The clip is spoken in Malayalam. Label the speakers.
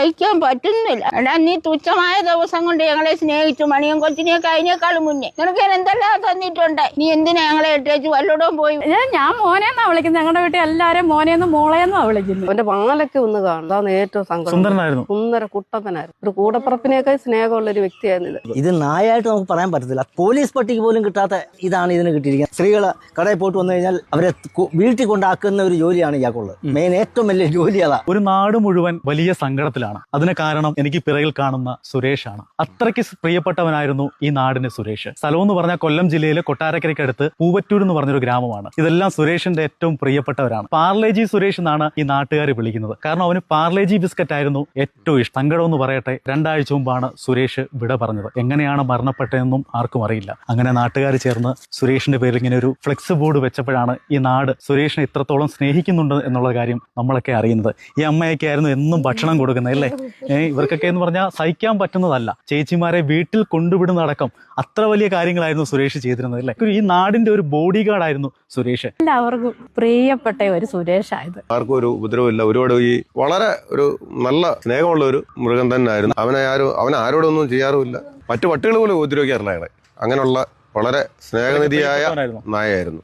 Speaker 1: സഹിക്കാൻ പറ്റുന്നില്ല. എടാ നീ തുച്ഛമായ ദിവസം കൊണ്ട് ഞങ്ങളെ സ്നേഹിച്ചു മണിയും കൊച്ചിനെ കഴിഞ്ഞേക്കാളും മുന്നേ. നിനക്ക് ഞാൻ എന്തെല്ലാം തന്നിട്ടുണ്ട്? നീ എന്തിനാ ഞങ്ങളെ ഇട്ടേച്ച് വല്ലോടും പോയി?
Speaker 2: ഞാൻ മോനെന്നാ വിളിക്കുന്നത് ഞങ്ങളുടെ വീട്ടിൽ എല്ലാരും മോനെന്ന് മോളെന്നാ വിളിക്കുന്നത്
Speaker 3: അവന്റെ വാലൊക്കെ ഒന്ന് കാണും അതാണ് ഏറ്റവും സങ്കടം.
Speaker 4: സുന്ദരനായിരുന്നു.
Speaker 3: സുന്ദര കുട്ടപ്പനായിരുന്നു. ഒരു കൂടപ്പറപ്പിനേക്കാൾ സ്നേഹമുള്ള ഒരു വ്യക്തിയായിരുന്നു ഇത്.
Speaker 5: ഇത് നായായിട്ട് നമുക്ക് പറയാൻ പറ്റത്തില്ല. പോലീസ് പട്ടിക്ക് പോലും കിട്ടാത്ത ഇതാണ് ഇതിന് കിട്ടിയിരിക്കുന്നത്. സ്ത്രീകൾ കടയിൽ പോയിട്ട് വന്നു കഴിഞ്ഞാൽ അവരെ വീട്ടിൽ കൊണ്ടാക്കുന്ന ഒരു ജോലിയാണ് ഇയാൾക്കുള്ളത്. മെയിൻ ഏറ്റവും വലിയ ജോലി അതാ
Speaker 4: ഒരു നാട് മുഴുവൻ വലിയ സങ്കടത്തിലാണ്. അതിന് കാരണം എനിക്ക് പിറകിൽ കാണുന്ന സുരേഷാണ്. അത്രയ്ക്ക് പ്രിയപ്പെട്ടവനായിരുന്നു ഈ നാടിന് സുരേഷ്. സ്ഥലം എന്ന് പറഞ്ഞാൽ കൊല്ലം ജില്ലയിലെ കൊട്ടാരക്കരയ്ക്കടുത്ത് പൂവറ്റൂർ എന്ന് പറഞ്ഞൊരു ഗ്രാമമാണ്. ഇതെല്ലാം സുരേഷിന്റെ ഏറ്റവും പ്രിയപ്പെട്ടവരാണ്. പാർലേജി സുരേഷ് എന്നാണ് ഈ നാട്ടുകാർ വിളിക്കുന്നത്. കാരണം അവന് പാർലേജി ബിസ്ക്കറ്റ് ആയിരുന്നു ഏറ്റവും ഇഷ്ടം. സങ്കടം എന്ന് പറയട്ടെ രണ്ടാഴ്ച മുമ്പാണ് സുരേഷ് വിട പറഞ്ഞത്. എങ്ങനെയാണ് മരണപ്പെട്ടതെന്നും ആർക്കും അറിയില്ല. അങ്ങനെ നാട്ടുകാർ ചേർന്ന് സുരേഷിന്റെ പേരിൽ ഇങ്ങനെ ഒരു ഫ്ലെക്സ് ബോർഡ് വെച്ചപ്പോഴാണ് ഈ നാട് സുരേഷിനെ ഇത്രത്തോളം സ്നേഹിക്കുന്നുണ്ട് എന്നുള്ള കാര്യം നമ്മളൊക്കെ അറിയുന്നത്. ഈ അമ്മയൊക്കെ ആയിരുന്നു എന്നും ഭക്ഷണം കൊടുക്കുന്നത്. അല്ലേ? ഏഹ് ഇവർക്കൊക്കെ എന്ന് പറഞ്ഞാൽ സഹിക്കാൻ പറ്റുന്നതല്ല. ചേച്ചിമാരെ വീട്ടിൽ കൊണ്ടുവിടുന്നതടക്കം അത്ര വലിയ കാര്യങ്ങളായിരുന്നു സുരേഷ് ചെയ്തിരുന്നത് അല്ലേ? ഈ നാടിന്റെ ഒരു ബോഡി ഗാർഡ് ആയിരുന്നു സുരേഷ്.
Speaker 2: എല്ലാവർക്കും പ്രിയപ്പെട്ട ഒരു സുരേഷ് ആയത്
Speaker 6: ആർക്കും ഒരു ഉപദ്രവമില്ല. ഒരുപാട് ഈ വളരെ ഒരു നല്ല സ്നേഹമുള്ള ഒരു മൃഗം തന്നെ ആയിരുന്നു അവനെ ആരും അവൻ ആരോടൊന്നും ചെയ്യാറുമില്ല. മറ്റു പട്ടികൾ പോലും ഉപദ്രവിക്കാറില്ല അയാളെ. അങ്ങനെയുള്ള വളരെ സ്നേഹനിധിയായ. നായായിരുന്നു